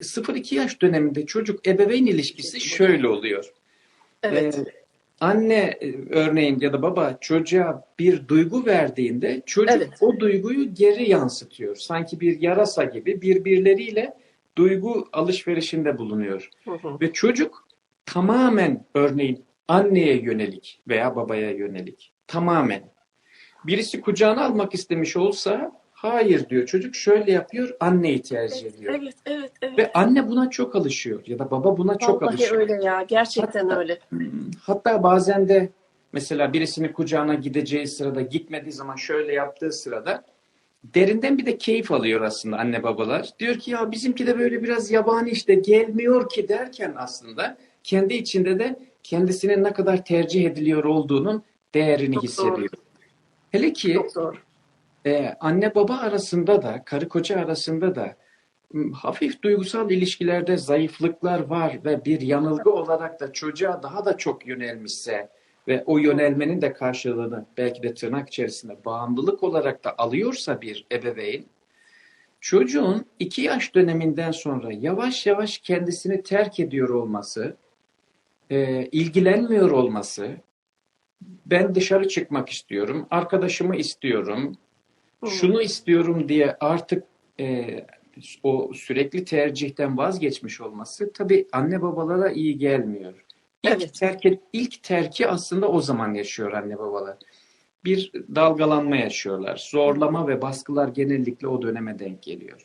0-2 yaş döneminde çocuk ebeveyn ilişkisi şöyle oluyor. Evet. Ee, anne e, örneğin ya da baba çocuğa bir duygu verdiğinde çocuk Evet. o duyguyu geri yansıtıyor. Sanki bir yarasa gibi birbirleriyle duygu alışverişinde bulunuyor. Hı hı. Ve çocuk tamamen örneğin anneye yönelik veya babaya yönelik. Tamamen. Birisi kucağına almak istemiş olsa hayır diyor. Çocuk şöyle yapıyor, anneyi tercih ediyor. Evet, evet, evet. Ve anne buna çok alışıyor ya da baba buna çok Vallahi alışıyor. öyle ya. Gerçekten öyle. Hmm, Hatta bazen de mesela birisinin kucağına gideceği sırada gitmediği zaman şöyle yaptığı sırada derinden bir de keyif alıyor aslında anne babalar. Diyor ki ya bizimki de böyle biraz yabani işte gelmiyor ki derken aslında kendi içinde de kendisinin ne kadar tercih ediliyor olduğunun değerini Çok hissediyor. doğru. Hele ki Çok doğru. E, anne baba arasında da karı koca arasında da hafif duygusal ilişkilerde zayıflıklar var ve bir yanılgı olarak da çocuğa daha da çok yönelmişse ve o yönelmenin de karşılığını belki de tırnak içerisinde bağımlılık olarak da alıyorsa bir ebeveyn çocuğun iki yaş döneminden sonra yavaş yavaş kendisini terk ediyor olması, e, ilgilenmiyor olması, ben dışarı çıkmak istiyorum, arkadaşımı istiyorum, Hı. şunu istiyorum diye artık e, o sürekli tercihten vazgeçmiş olması tabii anne babalara iyi gelmiyor. İlk Evet. terki, ilk terki aslında o zaman yaşıyor anne babalar. Bir dalgalanma yaşıyorlar. Zorlama ve baskılar genellikle o döneme denk geliyor.